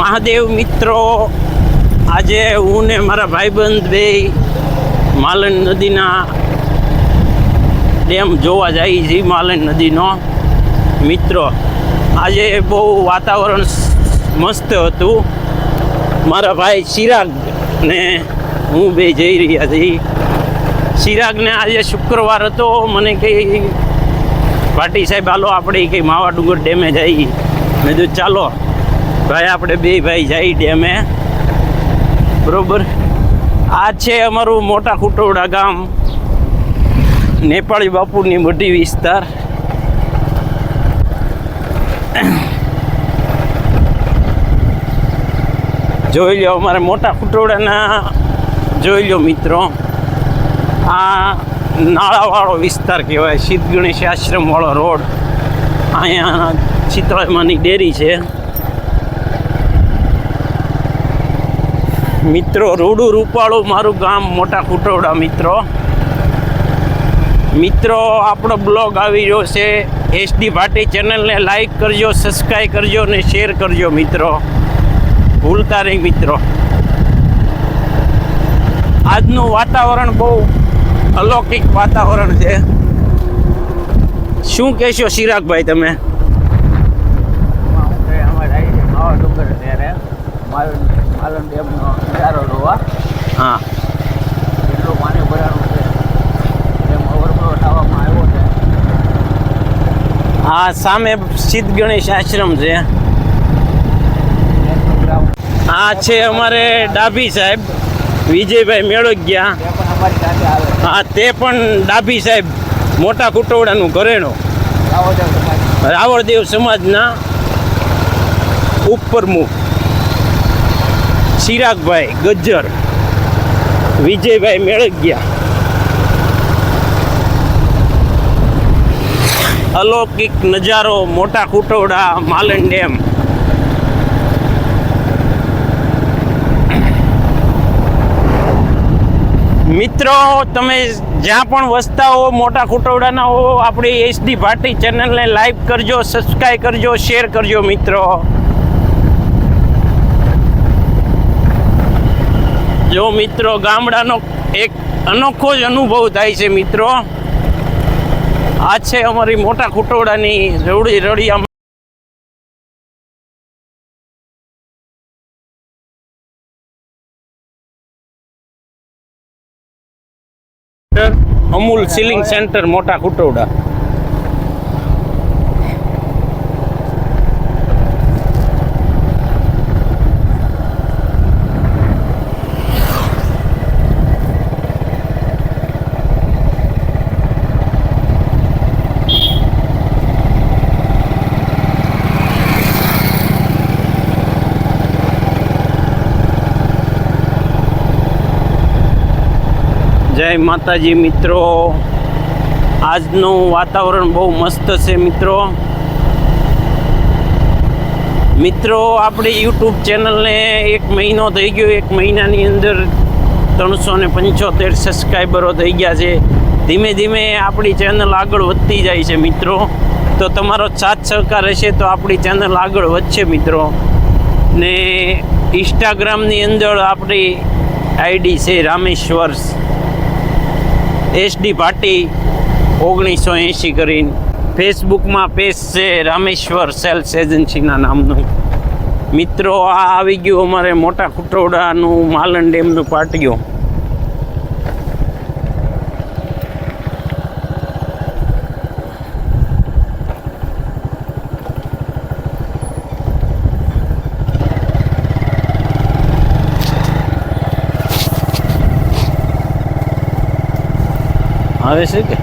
મહાદેવ મિત્રો, આજે હું ને મારા ભાઈબંધ બે માલણ નદીના ડેમ જોવા જાય છે માલણ નદીનો. મિત્રો, આજે બહુ વાતાવરણ મસ્ત હતું. મારા ભાઈ ચિરાગ ને હું બે જઈ રહ્યા છીએ. ચિરાગને આજે શુક્રવાર હતો, મને કંઈ પાટી સાહેબ, હાલો, આપણે કંઈ માવા ડુંગર ડેમે જઈએ મેં તો ચાલો ભાઈ, આપણે બે ભાઈ જઈ ડેમે બરોબર? આ છે અમારું મોટા કુટોડા ગામ. નેપાળી બાપુની મોટી વિસ્તાર. જોઈ લો અમારે મોટા કુટોડાના જોઈ લો મિત્રો. આ નાળાવાળો વિસ્તાર કહેવાય સિદ્ધ ગણેશ આશ્રમવાળો રોડ. અહીંયા ચિત્રામાની ડેરી છે. મિત્રો, રૂડું રૂપાળું મારું ગામ, મોટા કુટોડા મિત્રો. મિત્રો, આપણો બ્લોગ આવી રહ્યો છે. એસડી ભાટી ચેનલને લાઈક કરજો સબસ્ક્રાઈબ કરજો અને શેર કરજો મિત્રો. ભૂલતા નહીં મિત્રો. આજનું વાતાવરણ બહુ અલૌકિક વાતાવરણ છે. શું કહેશો ચિરાગભાઈ તમે? માલન ડેમનો નજારો હા? કેટલું પાણી ભરાણું છે. એમ ઓવરફ્લો થવામાં આવ્યો છે. આ સામે સિદ્ધ ગણેશ આશ્રમ છે. આ છે અમારે ડાભી સાહેબ. વિજયભાઈ સાથે આવે હા તે પણ ડાભી સાહેબ મોટા કુટોડાનું ઘરેણો. રાવળદેવ સમાજના ઉપપ્રમુખ. ચિરાગભાઈ ગજ્જર, વિજયભાઈ મેળગ્યા. અલૌકિક નજારો, મોટા કુટોડા માલન ડેમ. મિત્રો, તમે જ્યાં પણ વસતા હો, મોટા કુટોડાના હો, આપણી એસડી ભાટી ચેનલને લાઈક કરજો સબસ્ક્રાઈબ કરજો, શેર કરજો, મિત્રો. જો મિત્રો ગામડાનો એક અનોખો જ અનુભવ થાય છે મિત્રો. આ છે અમારી મોટા ખુટોડાની રવડી રળિયા અમૂલ સિલિંગ સેન્ટર મોટા કુટોડા જય માતાજી મિત્રો. આજનું વાતાવરણ બહુ મસ્ત છે મિત્રો. મિત્રો, આપણી યુટ્યુબ ચેનલને એક મહિનો થઈ ગયો, એક મહિનાની અંદર ત્રણસો ને પંચોતેર સબસ્ક્રાઈબરો થઈ ગયા છે. ધીમે ધીમે આપણી ચેનલ આગળ વધતી જાય છે મિત્રો. તો તમારો સાથ સહકાર હશે તો આપણી ચેનલ આગળ વધશે મિત્રો. ને ઇન્સ્ટાગ્રામની અંદર આપણી આઈડી છે રામેશ્વર્સ એસડી પાટી ઓગણીસો એંશી કરીને ફેસબુકમાં પેજ છે રામેશ્વર સેલ્સ એજન્સીના નામનું. મિત્રો, આ આવી ગયું અમારે મોટા કુટોડાનું માલણ ડેમનું પાટિયું. આવે છે કે?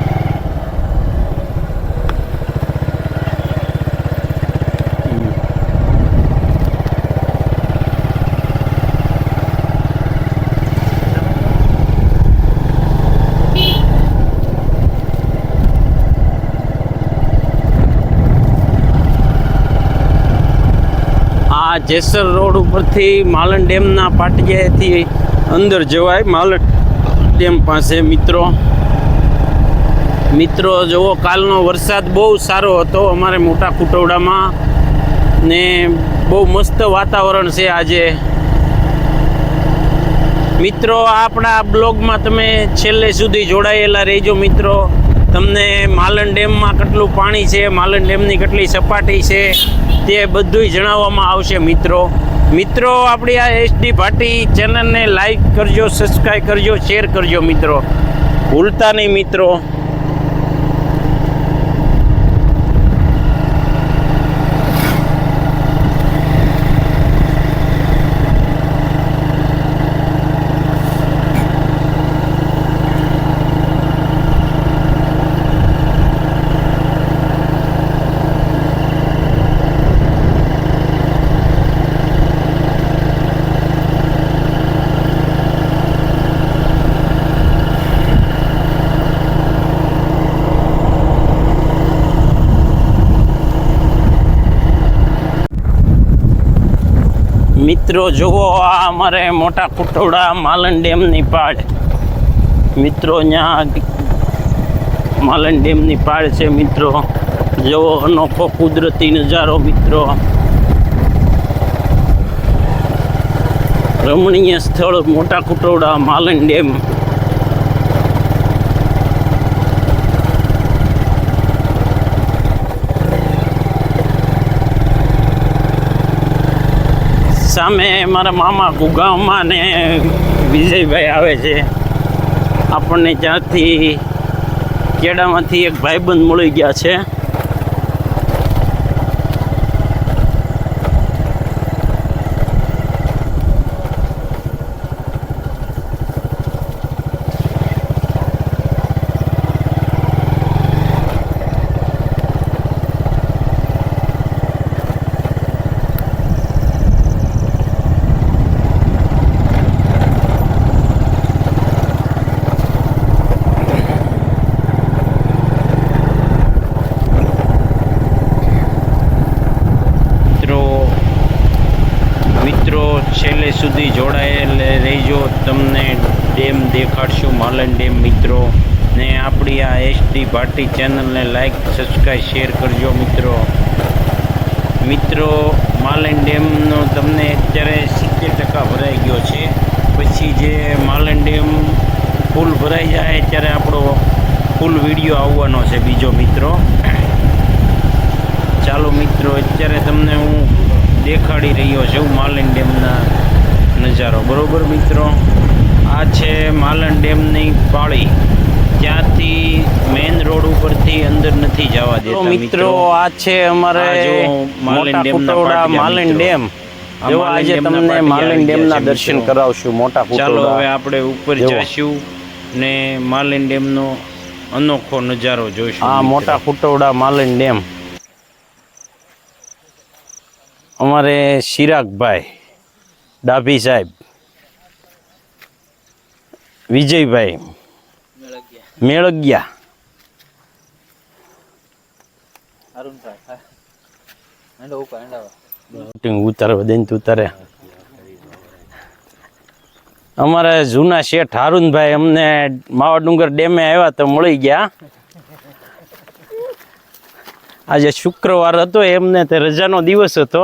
જેસર રોડ ઉપરથી માલણ ડેમના પાટિયાથી અંદર જવાય. માલણ ડેમ પાસે મિત્રો. મિત્રો, જુઓ, કાલનો વરસાદ બહુ સારો હતો અમારે મોટા કુટવડામાં ને બહુ મસ્ત વાતાવરણ છે આજે. મિત્રો, આપણા બ્લોગમાં તમે છેલ્લે સુધી જોડાયેલા રહેજો મિત્રો. તમને માલણ ડેમમાં કેટલું પાણી છે, માલણ ડેમની કેટલી સપાટી છે, તે બધુંય જણાવવામાં આવશે મિત્રો. મિત્રો, આપણી આ એસડી ભાટી ચેનલને લાઈક કરજો, સબસ્ક્રાઈબ કરજો, શેર કરજો મિત્રો. ભૂલતા નહીં મિત્રો. મિત્રો, જુઓ આ અમારે મોટા કુટોડા માલણ ડેમની પાડ. મિત્રો, ત્યાં માલણ ડેમની પાડ છે, મિત્રો. જુઓ, અનોખો કુદરતી નજારો, મિત્રો. રમણીય સ્થળ, મોટા કુટોડા માલણ ડેમ. સામે મારા મામા ગુગામાં ને વિજયભાઈ આવે છે. આપણને ત્યાંથી કેડામાંથી એક ભાઈબંધ મળી ગયા છે મિત્રો મિત્રો છેલ્લે સુધી જોડાયેલ રહેજો, તમને ડેમ દેખાડશું માલન ડેમ મિત્રો. ને આપણી આ એસડી ભાટી ચેનલને લાઈક સબસ્ક્રાઈબ શેર કરજો મિત્રો. મિત્રો માલન ડેમનો તમને અત્યારે સિત્તેર ટકા ભરાઈ ગયો છે. પછી જે માલન ડેમ ફૂલ ભરાઈ જાય ત્યારે આપણો ફૂલ વીડિયો આવવાનો છે બીજો મિત્રો. ચાલો મિત્રો, અત્યારે તમને હું દેખાડી રહ્યો છું માલણ ડેમના નજારો. બરોબર મિત્રો? આ છે માલણ ડેમની પાળી. ત્યાંથી મેઇન રોડ ઉપરથી અંદર નથી જવા દેતા મિત્રો આ છે અમારે આ ડેમ માલણ ડેમ. જો આજે તમને આવી ડેમના દર્શન. કરાવશું મોટા ચાલો હવે આપણે ઉપર જઈશું ને માલણ ડેમનો અનોખો નજારો જોઈશું આ મોટા કુટોડા માલણ ડેમ. અમારે ચિરાગભાઈ ડાભી સાહેબ, વિજયભાઈ, મેળગ્યા. ઉતારવા દઈને તું તારે. અમારે જૂના શેઠ હારુનભાઈ અમને માવા ડુંગર ડેમે આવ્યા તો મળી ગયા. આજે શુક્રવાર હતો, એમને તે રજાનો દિવસ હતો.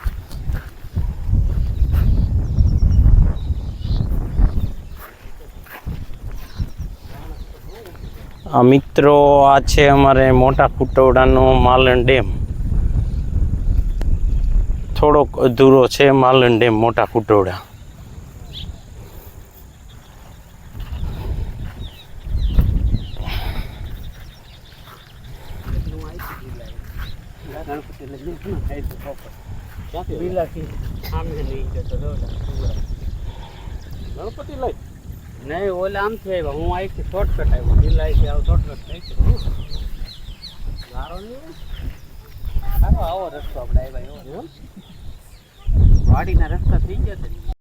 આ મિત્રો, આ છે અમારે મોટા કુટવડાનો માલણ ડેમ. થોડોક અધૂરો છે માલણ ડેમ, મોટા કુટવડા. ગણપતિ લઈ. નહીં, ઓલે આમથી આવ્યા. હું અહીંથી શોર્ટકટ આવ્યો બિલ અહીંથી આવો શોર્ટકટ થઈ છે. નહીં સારો આવો રસ્તો આપણે આવ્યા એવો. વાડીના રસ્તા થઈ ગયા.